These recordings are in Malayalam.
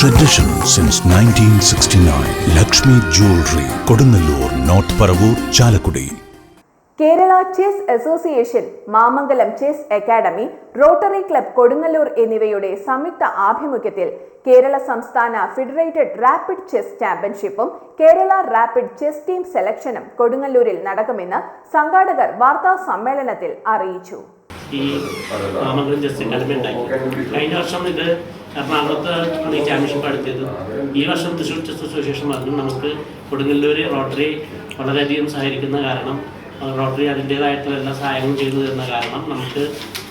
Tradition since 1969. Lakshmi Jewelry, Kodunallur, North Paravur, Chalakudy Kerala chess association Mamangalam chess academy Rotary club Kodungallur എന്നിവയുടെ സംയുക്ത ആഭിമുഖ്യത്തിൽ കേരള സംസ്ഥാന ഫെഡറേറ്റഡ് റാപ്പിഡ് ചെസ് ചാമ്പ്യൻഷിപ്പും കേരള റാപ്പിഡ് ചെസ് ടീം സെലക്ഷനും കൊടുങ്ങല്ലൂരിൽ നടക്കുമെന്ന് സംഘാടകർ വാർത്താ സമ്മേളനത്തിൽ അറിയിച്ചു. ഈ മാമംഗലം ചെസ് അക്കാദമി ഉണ്ടായി കഴിഞ്ഞ വർഷം ഇത് എറണാകുളത്ത് ആണ് ഈ ചാമ്പ്യൻഷിപ്പ് അടുത്തത് ഈ വർഷം തൃശ്ശൂർ ചെസ് അസോസിയേഷൻ പറഞ്ഞു നമുക്ക് കൊടുങ്ങല്ലൂർ റോട്ടറി വളരെയധികം സഹകരിക്കുന്ന കാരണം റോട്ടറി അതിന്റേതായിട്ടുള്ള എല്ലാ സഹായങ്ങളും ചെയ്തു തരുന്ന കാരണം നമുക്ക്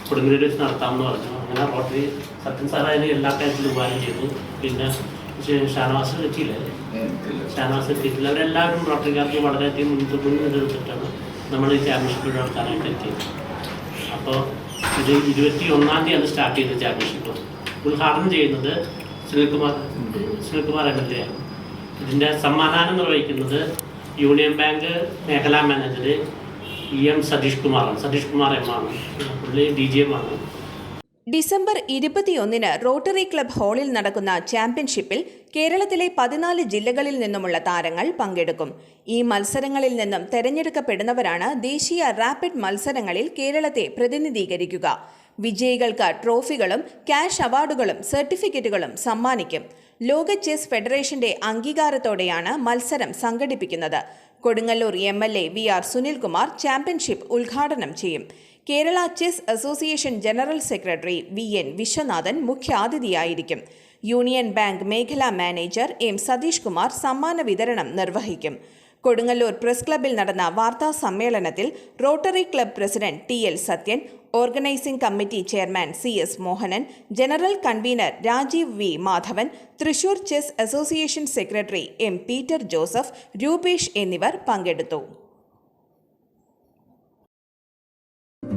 കൊടുങ്ങല്ലൂർ വെച്ച് നടത്താമെന്ന് പറഞ്ഞു. അങ്ങനെ റോട്ടറി സത്യൻ സാർ അതിന് എല്ലാ കാര്യത്തിലും ഉപകാരം ചെയ്തു. പിന്നെ ഷാനവാസ് എത്തിയില്ലേ? ഷാനവാസ് എത്തിയിട്ടില്ല. അവരെല്ലാവരും റോട്ടറിക്കാർക്ക് വളരെയധികം മുൻതൂക്കം മുൻനിർത്തിട്ടാണ് നമ്മൾ ഈ ചാമ്പ്യൻഷിപ്പ് നടത്താനായിട്ട് എത്തിയത്. അപ്പോൾ ഇത് ഇരുപത്തി ഒന്നാം തീയതി അത് സ്റ്റാർട്ട് ചെയ്ത ചാമ്പ്യൻഷിപ്പ് ഉദ്ഘാടനം ചെയ്യുന്നത് Sunilkumar Sunilkumar M L A ആണ്. ഇതിന്റെ സമ്മാനം നിർവഹിക്കുന്നത് യൂണിയൻ ബാങ്ക് മേഖലാ മാനേജർ ഇ എം സതീഷ് കുമാറാണ്. സതീഷ് കുമാർ എം ആണ്. പുള്ളി ഡി ജി എം ആണ്. ഡിസംബർ ഇരുപത്തിയൊന്നിന് റോട്ടറി ക്ലബ് ഹാളിൽ നടക്കുന്ന ചാമ്പ്യൻഷിപ്പിൽ കേരളത്തിലെ പതിനാല് ജില്ലകളിൽ നിന്നുമുള്ള താരങ്ങൾ പങ്കെടുക്കും. ഈ മത്സരങ്ങളിൽ നിന്നും തെരഞ്ഞെടുക്കപ്പെടുന്നവരാണ് ദേശീയ റാപ്പിഡ് മത്സരങ്ങളിൽ കേരളത്തെ പ്രതിനിധീകരിക്കുക. വിജയികൾക്ക് ട്രോഫികളും ക്യാഷ് അവാർഡുകളും സർട്ടിഫിക്കറ്റുകളും സമ്മാനിക്കും. ലോക ചെസ് ഫെഡറേഷന്റെ അംഗീകാരത്തോടെയാണ് മത്സരം സംഘടിപ്പിക്കുന്നത്. Kodungallur M L A V R Sunilkumar championship ഉദ്ഘാടനം ചെയ്യും. Kerala chess association general secretary V N Viswanathan മുഖ്യാതിഥിയായിരിക്കും. Union bank മേഖലാ മാനേജർ എം സതീഷ് കുമാർ സമ്മാന വിതരണം നിർവഹിക്കും. കൊടുങ്ങല്ലൂർ പ്രസ് ക്ലബിൽ നടന്ന വാർത്താ സമ്മേളനത്തിൽ Rotary club president T L Sathyan organizing committee chairman C S Mohanan general convener Rajeev V Madhavan Thrissur chess association secretary M Peter Joseph Rupesh എന്നിവർ പങ്കെടുത്തു.